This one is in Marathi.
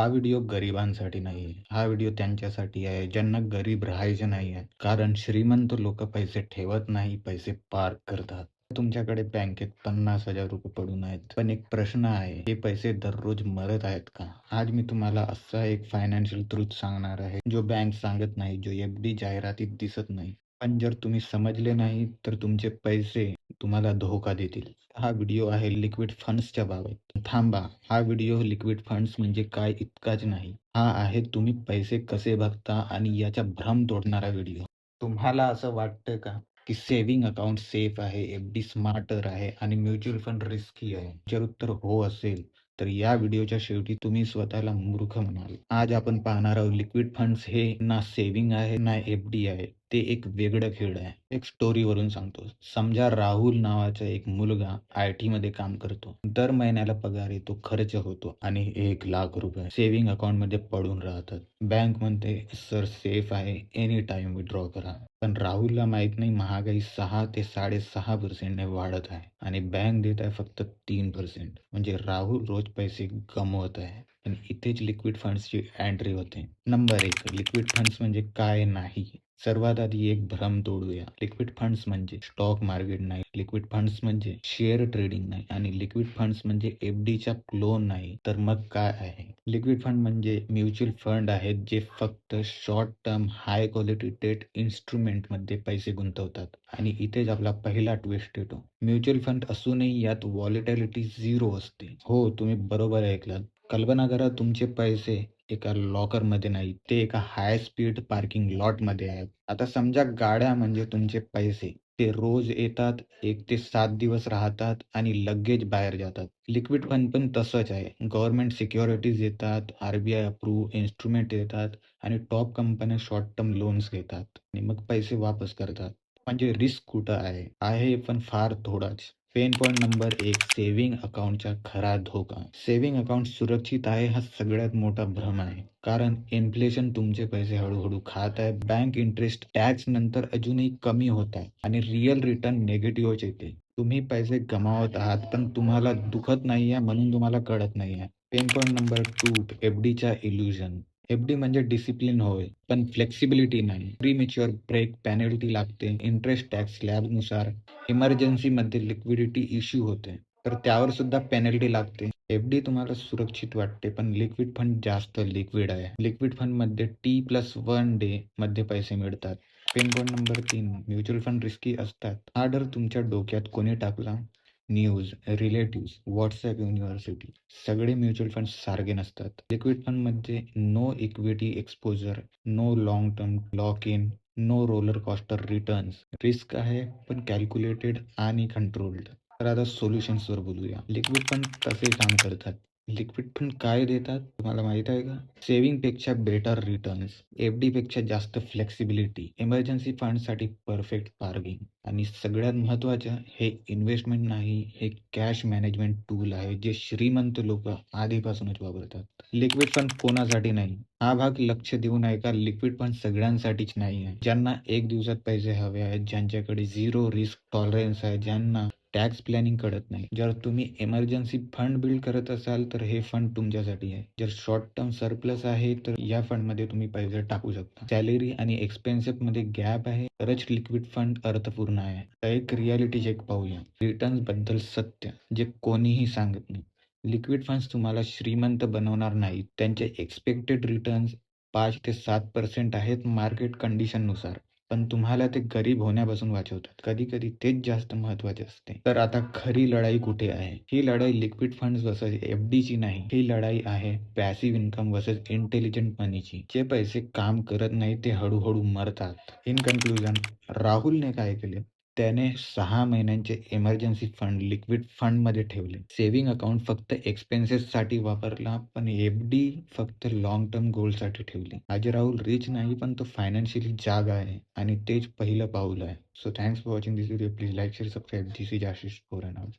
हा व्हिडिओ गरिबांसाठी नाही आहे. हा व्हिडिओ त्यांच्यासाठी आहे ज्यांना गरीब राहायचे नाही आहे. कारण श्रीमंत लोक पैसे ठेवत नाही, पैसे पार्क करतात. तुमच्याकडे बँकेत पन्नास हजार रुपये पडून आहेत. पण एक प्रश्न आहे, हे पैसे दररोज मरत आहेत का? आज मी तुम्हाला असा एक फायनान्शियल ट्रूथ सांगणार आहे, जो बँक सांगत नाही, जो एफ-डी जाहिरातीत दिसत नाही. पण जर तुम्ही समजले नाही, तर तुमचे पैसे तुम्हाला धोका देतील. हा व्हिडिओ आहे लिक्विड फंड्सच्या बाबत. थांबा, हा व्हिडिओ लिक्विड फंड्स म्हणजे काय इतकाच नाही. हा आहे तुम्ही पैसे कसे बघता आणि याचा भ्रम तोडणारा व्हिडिओ. तुम्हाला असं वाटतं का की सेव्हिंग अकाउंट सेफ आहे, एफ-डी स्मार्टर आहे आणि म्युच्युअल फंड रिस्की आहे? जर उत्तर हो असेल, तर या व्हिडिओच्या शेवटी तुम्ही स्वतःला मूर्ख म्हणाल. आज आपण पाहणार आहोत लिक्विड फंड्स हे ना सेव्हिंग आहे ना एफ-डी आहे. ते एक वेगळं खेळ आहे. एक स्टोरीवरून सांगतो. समजा राहुल नावाचा एक मुलगा आय-टी मध्ये काम करतो. दर महिन्याला पगार येतो, खर्च होतो आणि एक लाख रुपये सेव्हिंग अकाउंटमध्ये पडून राहतात. बँक म्हणते सर सेफ आहे, एनी टाइम विड्रॉ करा. पण राहुलला माहीत नाही महागाई सहा ते साडेसहा पर्सेंटने वाढत आहे आणि बँक देत आहे फक्त तीन पर्सेंट. म्हणजे राहुल रोज पैसे गमवत आहे. पण इथेच लिक्विड फंड्सची एंट्री होते. नंबर एक लिक्विड फंड्स म्हणजे काय नाही. सर्वात आधी एक भ्रम तोडूया. लिक्विड फंड्स म्हणजे स्टॉक मार्केट नाही. लिक्विड फंड्स म्हणजे शेअर ट्रेडिंग नाही आणि लिक्विड फंड्स म्हणजे एफ-डीचा क्लोन नाही. तर मग काय आहे? लिक्विड फंड म्हणजे म्युच्युअल फंड आहेत जे फक्त short term high quality debt इन्स्ट्रुमेंटमध्ये पैसे गुंतवतात आणि इथेच आपला पहिला ट्विस्ट येतो. म्युच्युअल फंड असूनही यात व्हॉलिटॅलिटी झिरो असते. हो, तुम्ही बरोबर ऐकलात. कल्पना करा तुमचे पैसे एका लॉकरमध्ये नाही, ते एका हाय स्पीड पार्किंग लॉटमध्ये आहेत. आता समजा गाड्या म्हणजे तुमचे पैसे. ते रोज येतात, एक ते सात दिवस राहतात आणि लगेच बाहेर जातात. लिक्विड फंड पण तसंच आहे. गव्हर्नमेंट सिक्युरिटीज येतात आरबीआय अप्रूव्ह इन्स्ट्रुमेंट देतात आणि टॉप कंपन्या शॉर्ट टर्म लोन्स घेतात आणि मग पैसे वापस करतात. म्हणजे रिस्क कुठं आहे? आहे पण फार थोडाच. पेन पॉइंट नंबर एक सेव्हिंग अकाउंटचा खरा धोका. सेव्हिंग अकाउंट सुरक्षित आहे हा सगळ्यात मोठा भ्रम आहे. कारण इन्फ्लेशन तुमचे पैसे हळूहळू खात आहे. बँक इंटरेस्ट टॅक्स नंतर अजूनही कमी होत आहे आणि रिअल रिटर्न निगेटिव्ह येते. तुम्ही पैसे गमावत आहात पण तुम्हाला दुखत नाहीये म्हणून तुम्हाला कळत नाहीये. Pain point number two F डीच्या इल्युजन. एफ-डी म्हणजे डिसिप्लिन होय, पण फ्लेक्सिबिलिटी नाही. प्रीमेच्युअर ब्रेक पेनल्टी लागते, इंटरेस्ट टॅक्स स्लॅबनुसार, इमर्जन्सीमध्ये लिक्विडिटी इश्यू होते, तर त्यावर सुद्धा पेनल्टी लागते. एफ-डी तुम्हाला सुरक्षित वाटते पण लिक्विड फंड जास्त लिक्विड आहे. लिक्विड फंडमध्ये टी प्लस वन डे मध्ये पैसे मिळतात. पेन पॉइंट नंबर तीन म्युच्युअल फंड रिस्की असतात. हा डर तुमच्या डोक्यात कोणी टाकला? News, relatives, WhatsApp university. सगळे म्युच्युअल फंड सारखे नसतात. लिक्विड फंडमध्ये no equity exposure, no long term lock in, no roller coaster returns. Risk आहे पण कॅल्क्युलेटेड आणि कंट्रोल्ड. तर आता सोल्युशन्सवर बोलूया. लिक्विड फंड कसे काम करतात? लिक्विड फंड काय देतात तुम्हाला माहीत आहे का? सेव्हिंगपेक्षा बेटर रिटर्न्स, एफ-डीपेक्षा जास्त फ्लेक्सिबिलिटी, इमर्जन्सी फंडसाठी परफेक्ट पार्किंग आणि सगळ्यात महत्त्वाचं हे इन्व्हेस्टमेंट नाही, हे कॅश मॅनेजमेंट टूल आहे जे श्रीमंत लोक आधीपासूनच वापरतात. लिक्विड फंड कोणासाठी नाही? हा भाग लक्ष देऊन ऐका. लिक्विड फंड सगळ्यांसाठीच नाही आहे. ज्यांना एक दिवसात पैसे हवे आहेत, ज्यांच्याकडे झिरो रिस्क टॉलरन्स आहे, ज्यांना टॅक्स प्लॅनिंग कळत नाही. जर तुम्ही इमर्जन्सी फंड बिल्ड करत असाल तर हे फंड तुमच्यासाठी आहे. जर शॉर्ट टर्म सरप्लस आहे तर या फंडमध्ये तुम्ही पैसे टाकू शकता. सॅलरी आणि एक्सपेन्सेसमध्ये गॅप आहे तरच लिक्विड फंड अर्थपूर्ण आहे. तर एक रियालिटी चेक पाहूया. रिटर्न्सबद्दल सत्य, जे कोणीही सांगत नाही. लिक्विड फंड्स तुम्हाला श्रीमंत बनवणार नाहीत. त्यांचे एक्सपेक्टेड रिटर्न्स पाच ते सात पर्सेंट आहेत मार्केट कंडिशननुसार. पण तुम्हाला ते गरीब होण्यापासून वाचवतात. कधी-कधी तेच जास्त महत्त्वाचे असते. तर आता खरी लढाई कुठे आहे? ही लढाई लिक्विड फंड वर्सेस एफ-डीची नाही. ही लढाई आहे पॅसिव्ह इन्कम वर्सेस इंटेलिजंट मनीची. जे पैसे काम करत नाही ते हळूहळू मरतात. इन कन्क्लुजन, राहुलने काय केले? त्याने सहा महिन्यांचे इमर्जन्सी फंड लिक्विड फंडमध्ये ठेवले. सेव्हिंग अकाउंट फक्त एक्सपेन्सेससाठी वापरला पण एफ-डी फक्त लॉंग टर्म गोलसाठी ठेवली. आज राहुल रिच नाही पण तो फायनान्शियली जागा आहे आणि तेच पहिलं पाऊल आहे. So thanks for watching this video. Please like, share, subscribe. This is Ashish Borana's.